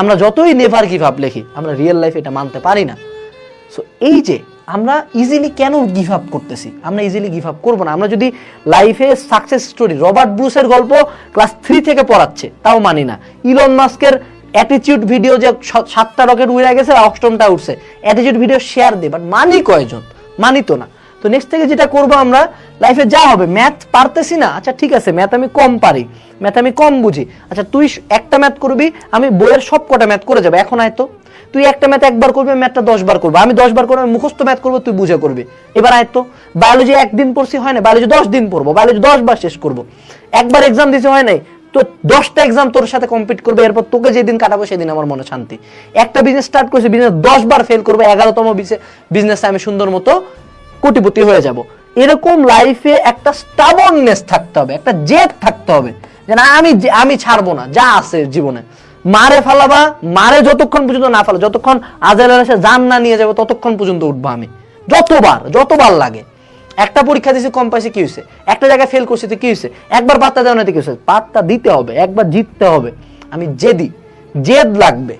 আমরা যতই never give up লিখি, আমরা রিয়েল লাইফে এটা মানতে পারি না। সো এই যে আমরা ইজিলি কেন গিভ আপ করতেছি? আমরা ইজিলি গিভ আপ করব না। আমরা যদি লাইফে সাকসেস স্টোরি রবার্ট ব্রুসের গল্প ক্লাস থ্রি থেকে পড়াচ্ছে, তাও মানি না। ইলন মাস্কের অ্যাটিটিউড ভিডিও যে সাতটা রকেট উড়ে গেছে অষ্টমটা উঠছে অ্যাটিটিউড ভিডিও শেয়ার দে বাট মানি কয়জন? মানি তো না। তো নেক্সট থেকে যেটা করব আমরা লাইফে যা হবে ম্যাথ পারতেছি না। আচ্ছা ঠিক আছে ম্যাথ আমি কম পারি ম্যাথ আমি কম বুঝি। আচ্ছা তুই একটা ম্যাথ করবি, আমি বইয়ের সব কটা ম্যাথ করে যাবে, এখন আয় তো। তুই একটা ম্যাথ একবার করবি ম্যাথটা দশ বার করব। আমি দশ বার করব আমি মুখস্থ ম্যাথ করব, তুই বুঝে করবি। এবার আয় তো। বায়োলজি একদিন পড়ছি, হয় না? বায়োলজি দশ দিন পড়ব বায়োলজি দশ বার শেষ করব। একবার এক্সাম দিতে হয় নাই? তো দশটা এক্সাম তোর সাথে কমপ্লিট করবে, এরপর তোকে যেদিন কাটাবো, সেদিন আমার মনে শান্তি। একটা বিজনেস স্টার্ট করেছি বিজনেস দশ বার ফেল করব, এগারোতম বিজনেসে আমি সুন্দর মতো কোটিপতি হয়ে যাব। এরকম লাইফে একটা স্টাবননেস থাকতে হবে, একটা জেদ থাকতে হবে যে না, আমি আমি ছাড়বো না, যা আছে জীবনে। মারে ফালাবা, মারে যতক্ষণ পর্যন্ত না ফেলো, যতক্ষণ আজেল এসে জান না নিয়ে যাব, ততক্ষণ পর্যন্ত উঠবো আমি। যতবার যতবার লাগে। একটা পরীক্ষা দিয়েছি কম পাইছে, কি হয়েছে একটা জায়গায় ফেল করছি তো কি হয়েছে একবার পাত্তা দেওয়া না তো কি হয়েছে পাত্তা দিতে হবে, একবার জিততে হবে। আমি জেদি, জেদ লাগবে।